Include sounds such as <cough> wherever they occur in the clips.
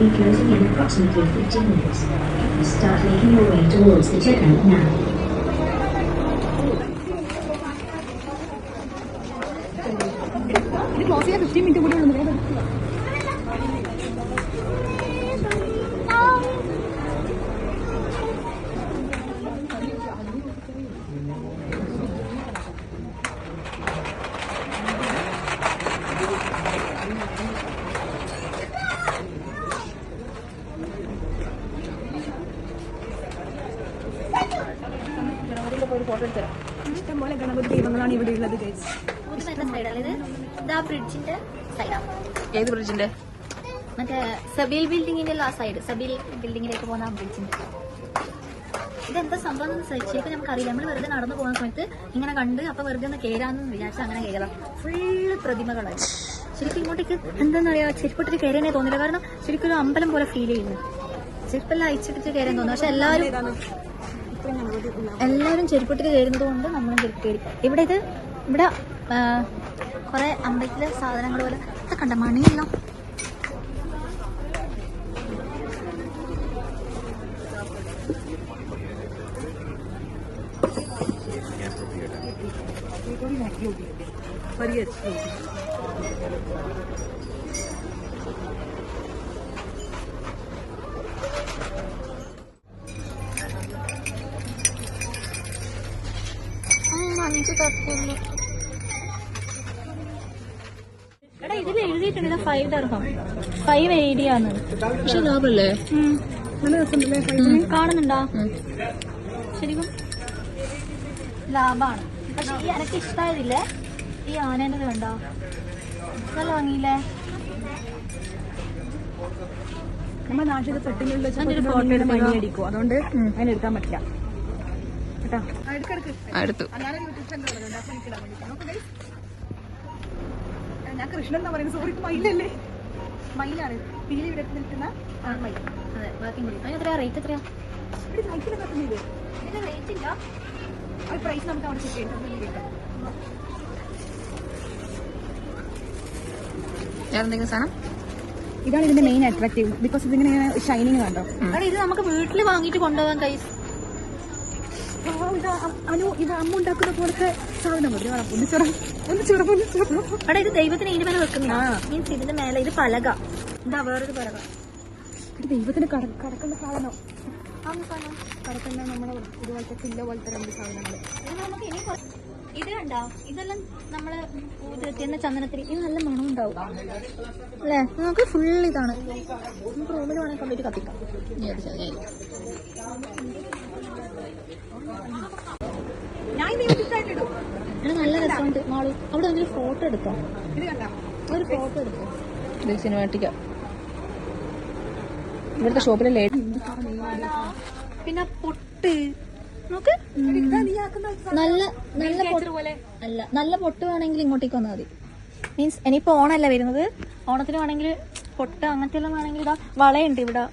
be closing in approximately 15 minutes. Start making your way towards the checkout now. ഇത് close ചെയ്യാൻ fifteen minute കൂടി ഉള്ളൂ വേഗം എടുക്കുക. ഇഷ്ടംപോലെ ഗണപതി ദൈവങ്ങളാണ് ഇവിടെ ഉള്ളത് ഏത് ബ്രിഡ്ജിന്റെ മറ്റേ സബീൽ ബിൽഡിങ്ങിന്റെ ആ സൈഡ് സബീൽ ബിൽഡിങ്ങിലേക്ക് പോകുന്ന ആ ബ്രിഡ്ജിന്റെ ഇതെന്താ സംഭവം എന്ന് ശരിക്കും നമുക്ക് അറിയില്ല നമ്മൾ വെറുതെ നടന്നു പോകുന്ന സമയത്ത് ഇങ്ങനെ കണ്ട് അപ്പൊ വെറുതെ ഒന്ന് കയറാന്ന് വിചാരിച്ചാൽ അങ്ങനെ കയറാം ഫുള്ള് പ്രതിമകളായി. ശരിക്കും ഇങ്ങോട്ടേക്ക് എന്താന്ന് അറിയാം ചെരുപ്പിട്ടിട്ട് കയറിയേ തോന്നില്ല. കാരണം ശരിക്കും ഒരു അമ്പലം പോലെ ഫീൽ ചെയ്യുന്നു. ചെരുപ്പെല്ലാം അയച്ചിട്ടിട്ട് കയറാൻ തോന്നുന്നു. പക്ഷെ എല്ലാവരും എല്ലാവരും ചെരുപ്പിട്ടിട്ട് കയറുന്നത് കൊണ്ട് നമ്മളും ചെരുപ്പ് കയറി. ഇവിടെ ഇത് ഇവിടെ കുറേ അമ്പലത്തിലെ സാധനങ്ങൾ പോലെ. ഇതൊക്കെ കണ്ട? മണിയെല്ലാം. അഞ്ച് എടാ ഇതിൽ എഴുതിയിട്ടുണ്ട് ഇത് ഫൈവ് ദർഹം ഫൈവ് ഏരിയാന്ന് പക്ഷെ ലാഭല്ലേ കാണുന്നുണ്ടോ? ശരിക്കും ലാഭാണ്. പക്ഷെ ഈ എനക്ക് ഇഷ്ടമായതില്ലേ ഈ ആനേന്റെ കണ്ടോ? നല്ല വാങ്ങിയില്ലേ നമ്മുടെ? മണി അടിക്കും. അതുകൊണ്ട് അതിനെടുക്കാൻ പറ്റില്ല. കേട്ടോ. അടുത്തു. ഞാൻ കൃഷ്ണൻ എന്നാ പറയുന്നത് സോറി മയിലല്ലേ മയിലാണ് പീലി ഇവിടെ നിൽക്കുന്ന മയിൽ എത്രയാ റേറ്റ് എത്രയാ ഇവിടെ സൈക്കിൾ കത്തുന്നില്ലേ ഇതിന്റെ റേറ്റ് ഇല്ല ആ പ്രൈസ് നമുക്ക് അവിടെ ചെക്ക് ചെയ്യാം സാധനം? ഇതാണ് ഇതിന്റെ മെയിൻ അട്രാക്റ്റീവ് ബിക്കോസ് ഇതിങ്ങനെ ഷൈനിങ് കണ്ടോ? ഇത് നമുക്ക് വീട്ടിൽ വാങ്ങിയിട്ട് കൊണ്ടുപോകാൻ കൈസ് ഇത് അനു ഇത് അമ്മ ഉണ്ടാക്കുന്ന പോലത്തെ സാധനം മതി. ഒന്ന് ചെറു ഒന്ന് ചെറു ഒന്ന് ചെറു. ഇത് ദൈവത്തിന് ഇതിന്റെ മേലെ വെക്കുന്ന മീൻസ് ഇതിന്റെ മേലെ ഇത് പലക. ഇതാ വേറൊരു പലക? ഇത് ദൈവത്തിന് കടക്കുന്ന സാധനം. കടക്കുന്ന നമ്മുടെ ഇതുപോലത്തെ കില്ല പോലത്തെ രണ്ട് സാധനങ്ങൾ നമുക്ക് ഇനി ഇത് കണ്ടോ? ഇതെല്ലാം നമ്മൾ ഊതിരുത്തിയുന്ന ചന്ദനത്തിരി. ഇത് നല്ല മണം ഉണ്ടാവും അല്ലേ? നമുക്ക് ഫുൾ ഇതാണ്. നമുക്ക് റൂമിൽ വേണമെങ്കിൽ കണ്ടിട്ട് കത്തിക്കാം. ഇത് നല്ല രസമുണ്ട്. മാളു അവിടെ ഒരു ഫോട്ടോ എടുക്കാം ഇത് കണ്ട? ഒരു ഫോട്ടോ എടുക്കാം സിനിമാറ്റിക്ക ഇവിടുത്തെ ഷോപ്പിലെ ലേഡി പിന്നെ പൊട്ട്. നോക്ക്. നല്ല നല്ല അല്ല നല്ല പൊട്ട് വേണമെങ്കിൽ ഇങ്ങോട്ടേക്ക് വന്നാൽ മതി. മീൻസ് ഇനിയിപ്പോ ഓണല്ല വരുന്നത്? ഓണത്തിന് വേണമെങ്കിൽ പൊട്ട് അങ്ങനത്തെ എല്ലാം വേണമെങ്കിൽ ഇതാ വളയുണ്ട് ഇവിടെ.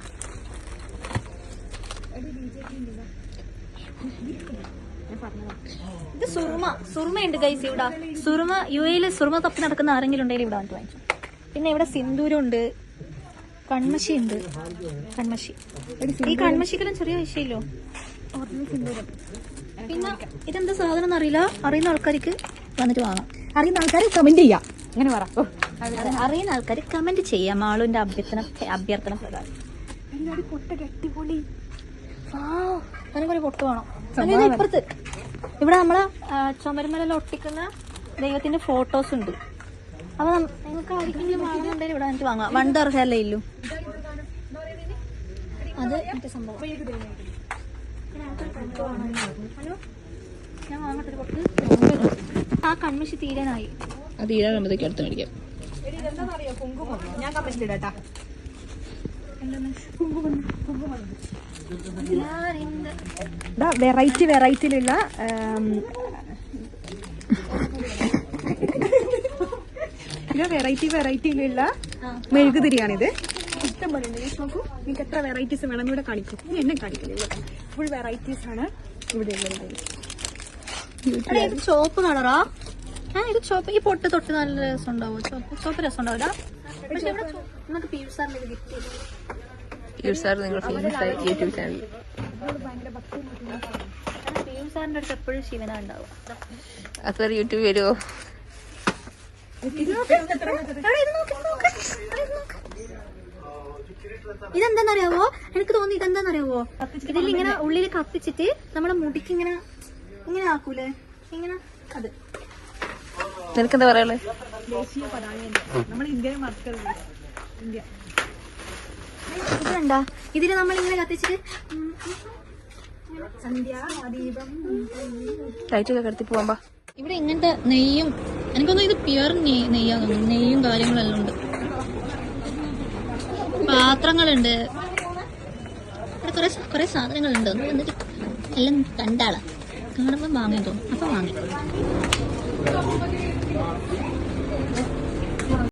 ഇത് സുർമ സുർമയുണ്ട് ഗൈസ് ഇവിടെ. സുർമ യു എയിൽ സുർമ തപ്പി നടക്കുന്ന ആരെങ്കിലും ഉണ്ടെങ്കിൽ ഇവിടെ വന്നിട്ട് വാങ്ങിച്ചു. പിന്നെ ഇവിടെ സിന്ദൂരുണ്ട്. കൺമശി ഉണ്ട് കൺമശി. ഈ കൺമശിക്കെല്ലാം ചെറിയ വിഷയമില്ലോ പിന്നെ ഇതെന്താ സാധനം എന്നറിയില്ല അറിയുന്ന ആൾക്കാർക്ക് വന്നിട്ട് വാങ്ങാം. അറിയുന്ന ആൾക്കാർ കമന്റ് ചെയ്യാം. അങ്ങനെ പറ. അറിയുന്ന ആൾക്കാർ കമന്റ് ചെയ്യാം. മാളുവിന്റെ അഭ്യർത്ഥന അഭ്യർത്ഥന പ്രകാരം. അടിപൊളി അതിനൊരു പൊട്ട് വേണം. ഇപ്പുറത്ത്. ഇവിടെ നമ്മളെ ആ, ഒട്ടിക്കുന്ന ദൈവത്തിന്റെ ഫോട്ടോസ് ഉണ്ട്. അപ്പൊ നിങ്ങൾക്ക് ആർക്കെങ്കിലും വാങ്ങുന്നുണ്ടെങ്കിൽ ഇവിടെ വന്നിട്ട് വാങ്ങാം. വൺ ദർഹല്ലേ ഇല്ലു അത് മറ്റേ സംഭവം. ഞാൻ വാങ്ങട്ടെ പൊട്ട് <laughs> ആ കൺമിഷി തീരാനായി. അത് അടുത്ത് മേടിക്കാം ഞാൻ കമന്റ് ഇടാട്ടാ. വെറൈറ്റി വെറൈറ്റിയിലുള്ള വെറൈറ്റി വെറൈറ്റിയിലുള്ള മെഴുകുതിരിയാണിത്. ഇഷ്ടം പോലെ ഉണ്ട് നോക്കൂ നിങ്ങൾക്ക് എത്ര വെറൈറ്റീസ് വേണം ഇവിടെ കാണിക്കും. ഇനി എന്നെ കാണിക്കുന്നില്ല ഫുൾ വെറൈറ്റീസ് ആണ് ഇവിടെ ഉള്ളത്. ഇത് ചോപ്പ് കളറാ. ആ ഇത് ചോപ്പ് ഈ പൊട്ട് തൊട്ട് നല്ല രസം ഉണ്ടാവും ചോപ്പ് ചോപ്പ് രസം ഉണ്ടാവില്ല പക്ഷെ ഇവിടെ നമുക്ക് പീയൂഷ് സാറിന് ഇത് ഗിഫ്റ്റ് ചെയ്തു. യൂസ് സാർ നിങ്ങൾ ഫേമസ് ആയ യൂട്യൂബ് ചാനൽ സാറിന്റെ അടുത്ത് എപ്പോഴും ശിവന ഉണ്ടാവും അത്ര യൂട്യൂബ് വരുമോ എനിക്ക് തോന്നി ഇതെന്താണെന്നറിയാവോ ഇതിൽ ഇങ്ങനെ ഉള്ളിൽ കത്തിച്ചിട്ട് നമ്മുടെ മുടിക്ക് ഇങ്ങനെ ഇങ്ങനെ ആക്കൂലേ? ഇങ്ങനെ അത്. നിനക്കെന്താ പറയാനുള്ളത് ദേശീയ പതാകയല്ലേ? നമ്മൾ ഇന്ത്യയെ മറക്കരുത്. ഇന്ത്യ. ഇത് കണ്ടാ ഇതിൽ നമ്മൾ ഇങ്ങനെ കത്തിച്ചിട്ട് ലൈറ്റൊക്കെ കടത്തി ഇവിടെ ഇങ്ങനത്തെ നെയ്യും എനിക്കൊന്നും ഇത് പ്യുവർ നെയ്യാ തോന്നുന്നു. നെയ്യും കാര്യങ്ങളെല്ലാം ഉണ്ട്. പാത്രങ്ങളുണ്ട്. ഇവിടെ കുറെ കുറേ സാധനങ്ങളുണ്ട്. ഒന്ന് വന്നിട്ട് എല്ലാം കണ്ടാളാ. കാണുമ്പോൾ വാങ്ങാൻ അപ്പൊ അപ്പം